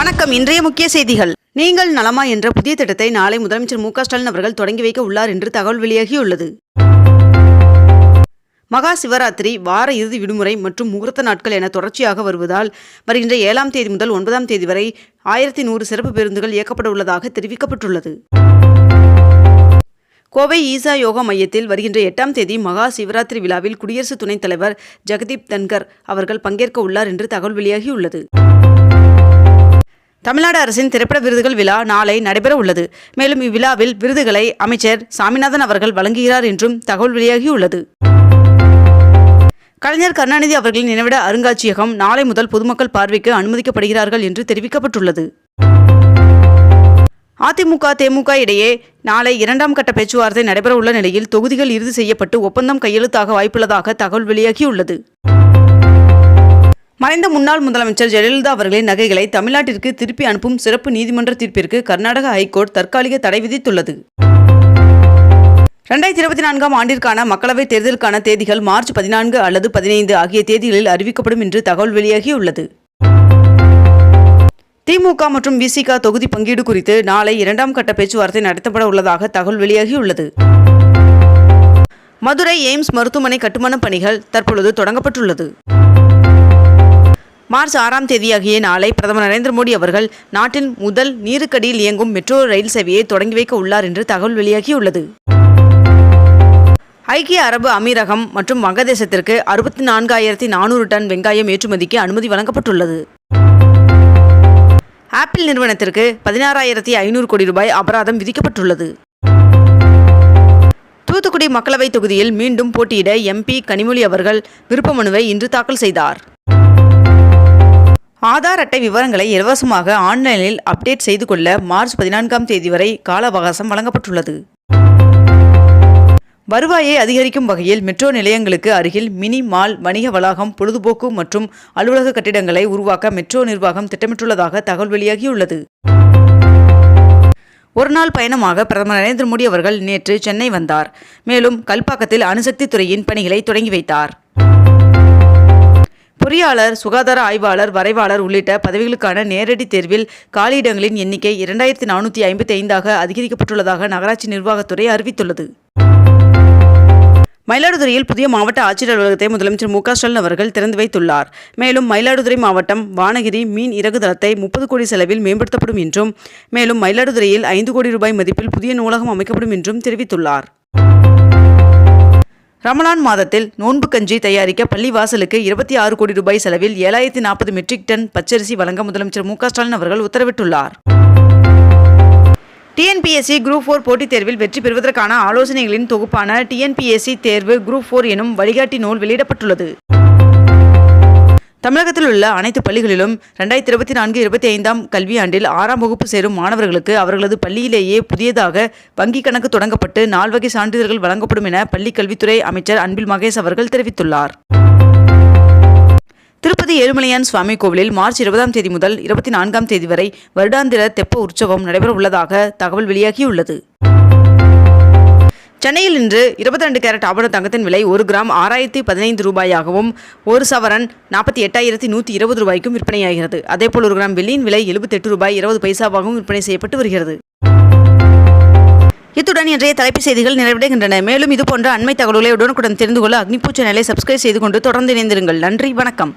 வணக்கம். இன்றைய முக்கிய செய்திகள். நீங்கள் நலமா என்ற புதிய திட்டத்தை நாளை முதலமைச்சர் மு ஸ்டாலின் அவர்கள் தொடங்கி வைக்க உள்ளார் என்று தகவல் வெளியாகியுள்ளது. மகா சிவராத்திரி வார இறுதி விடுமுறை மற்றும் முகூர்த்த நாட்கள் என தொடர்ச்சியாக வருவதால் வருகின்ற ஏழாம் தேதி முதல் ஒன்பதாம் தேதி வரை ஆயிரத்தி நூறு சிறப்பு பேருந்துகள் இயக்கப்பட உள்ளதாக தெரிவிக்கப்பட்டுள்ளது. கோவை ஈசா யோகா மையத்தில் வருகின்ற எட்டாம் தேதி மகா சிவராத்திரி விழாவில் குடியரசு துணைத் தலைவர் ஜெகதீப் தன்கர் அவர்கள் பங்கேற்க உள்ளார் என்று தகவல் வெளியாகியுள்ளது. தமிழ்நாடு அரசின் திரைப்பட விருதுகள் விழா நாளை நடைபெற உள்ளது. மேலும் இவ்விழாவில் விருதுகளை அமைச்சர் சாமிநாதன் அவர்கள் வழங்குகிறார் என்றும் தகவல் வெளியாகியுள்ளது. கலைஞர் கருணாநிதி அவர்களின் நினைவிட அருங்காட்சியகம் நாளை முதல் பொதுமக்கள் பார்வைக்கு அனுமதிக்கப்படுகிறார்கள் என்று தெரிவிக்கப்பட்டுள்ளது. அதிமுக தேமுக இடையே நாளை இரண்டாம் கட்ட பேச்சுவார்த்தை நடைபெற உள்ள நிலையில் தொகுதிகள் இறுதி செய்யப்பட்டு ஒப்பந்தம் கையெழுத்தாக வாய்ப்புள்ளதாக தகவல் வெளியாகியுள்ளது. மறைந்த முன்னாள் முதலமைச்சர் ஜெயலலிதா அவர்களின் நகைகளை தமிழ்நாட்டிற்கு திருப்பி அனுப்பும் சிறப்பு நீதிமன்ற தீர்ப்பிற்கு கர்நாடக ஹைகோர்ட் தற்காலிக தடை விதித்துள்ளது. ரெண்டாயிரத்தி இருபத்தி நான்காம் ஆண்டிற்கான மக்களவைத் தேர்தலுக்கான தேதிகள் மார்ச் பதினான்கு அல்லது பதினைந்து ஆகிய தேதிகளில் அறிவிக்கப்படும் என்று தகவல் வெளியாகியுள்ளது. திமுக மற்றும் விசிக தொகுதி பங்கீடு குறித்து நாளை இரண்டாம் கட்ட பேச்சுவார்த்தை நடத்தப்பட உள்ளதாக தகவல் வெளியாகியுள்ளது. மதுரை எய்ம்ஸ் மருத்துவமனை கட்டுமானப் பணிகள் தற்பொழுது தொடங்கப்பட்டுள்ளது. மார்ச் ஆறாம் தேதியாகிய நாளை பிரதமர் நரேந்திர மோடி அவர்கள் நாட்டின் முதல் நீருக்கடியில் இயங்கும் மெட்ரோ ரயில் சேவையை தொடங்கி வைக்க உள்ளார் என்று தகவல் வெளியாகியுள்ளது. ஐக்கிய அரபு அமீரகம் மற்றும் வங்கதேசத்திற்கு அறுபத்தி நான்காயிரத்தி நானூறு டன் வெங்காயம் ஏற்றுமதிக்கு அனுமதி வழங்கப்பட்டுள்ளது. ஆப்பிள் நிறுவனத்திற்கு பதினாறாயிரத்தி ஐநூறு கோடி ரூபாய் அபராதம் விதிக்கப்பட்டுள்ளது. தூத்துக்குடி மக்களவைத் தொகுதியில் மீண்டும் போட்டியிட எம்பி கனிமொழி அவர்கள் விருப்ப மனுவை இன்று தாக்கல் செய்தார். ஆதார் அட்டை விவரங்களை இலவசமாக ஆன்லைனில் அப்டேட் செய்து கொள்ள மார்ச் பதினான்காம் தேதி வரை கால அவகாசம் வழங்கப்பட்டுள்ளது. வருவாயை அதிகரிக்கும் வகையில் மெட்ரோ நிலையங்களுக்கு அருகில் மினி மால் வணிக வளாகம் பொழுதுபோக்கு மற்றும் அலுவலக கட்டிடங்களை உருவாக்க மெட்ரோ நிர்வாகம் திட்டமிட்டுள்ளதாக தகவல் வெளியாகியுள்ளது. ஒருநாள் பயணமாக பிரதமர் நரேந்திர மோடி அவர்கள் நேற்று சென்னை வந்தார். மேலும் கல்பாக்கத்தில் அணுசக்தி துறையின் பணிகளை தொடங்கி வைத்தார். பொறியாளர் சுகாதார ஆய்வாளர் வரைவாளர் உள்ளிட்ட பதவிகளுக்கான நேரடி தேர்வில் காலியிடங்களின் எண்ணிக்கை இரண்டாயிரத்தி நானூற்றி ஐம்பத்தி ஐந்தாக அதிகரிக்கப்பட்டுள்ளதாக நகராட்சி நிர்வாகத்துறை அறிவித்துள்ளது. மயிலாடுதுறையில் புதிய மாவட்ட ஆட்சியர் அலுவலகத்தை முதலமைச்சர் மு ஸ்டாலின் அவர்கள் திறந்து வைத்துள்ளார். மேலும் மயிலாடுதுறை மாவட்டம் வானகிரி மீன் இறகு தளத்தை முப்பது கோடி செலவில் மேம்படுத்தப்படும் என்றும் மேலும் மயிலாடுதுறையில் ஐந்து கோடி ரூபாய் மதிப்பில் புதிய நூலகம் அமைக்கப்படும் என்றும் தெரிவித்துள்ளார். ரமலான் மாதத்தில் நோன்பு கஞ்சி தயாரிக்க பள்ளிவாசலுக்கு இருபத்தி ஆறு கோடி ரூபாய் செலவில் ஏழாயிரத்தி நாற்பது மெட்ரிக் டன் பச்சரிசி வழங்க முதலமைச்சர் மு ஸ்டாலின் அவர்கள் உத்தரவிட்டுள்ளார். டிஎன்பிஎஸ்சி குரூப் ஃபோர் போட்டித் தேர்வில் வெற்றி பெறுவதற்கான ஆலோசனைகளின் தொகுப்பான டிஎன்பிஎஸ்சி தேர்வு குரூப் ஃபோர் எனும் வழிகாட்டி நூல் வெளியிடப்பட்டுள்ளது. தமிழகத்தில் உள்ள அனைத்து பள்ளிகளிலும் ரெண்டாயிரத்தி இருபத்தி நான்கு இருபத்தி ஐந்தாம் கல்வியாண்டில் ஆறாம் வகுப்பு சேரும் மாணவர்களுக்கு அவர்களது பள்ளியிலேயே புதியதாக வங்கிக் கணக்கு தொடங்கப்பட்டு நால்வகை சான்றிதழ்கள் வழங்கப்படும் என பள்ளிக் கல்வித்துறை அமைச்சர் அன்பில் மகேஷ் அவர்கள் தெரிவித்துள்ளார். திருப்பதி ஏழுமலையான் சுவாமி கோவிலில் மார்ச் இருபதாம் தேதி முதல் இருபத்தி நான்காம் தேதி வரை வருடாந்திர தெப்ப உற்சவம் நடைபெற உள்ளதாக தகவல் வெளியாகியுள்ளது. சென்னையில் இன்று இருபத்தி ரெண்டு கேரட் ஆபரண தங்கத்தின் விலை ஒரு கிராம் ஆறாயிரத்தி பதினைந்து ரூபாயாகவும் ஒரு சவரன் நாற்பத்தி எட்டாயிரத்தி நூற்றி இருபது ரூபாய்க்கும் விற்பனையாகிறது. அதேபோல் ஒரு கிராம் வெள்ளியின் விலை எழுபத்தெட்டு ரூபாய் இருபது பைசாவாகவும் விற்பனை செய்யப்பட்டு வருகிறது. இத்துடன் இன்றைய தலைப்பு செய்திகள் நிறைவடைகின்றன. மேலும் இதுபோன்ற அண்மை தகவல்களை உடனுக்குடன் தெரிந்து கொள்ள அக்னிபூ சேனலை சப்ஸ்கிரைப் செய்து கொண்டு தொடர்ந்து இணைந்திருங்கள். நன்றி வணக்கம்.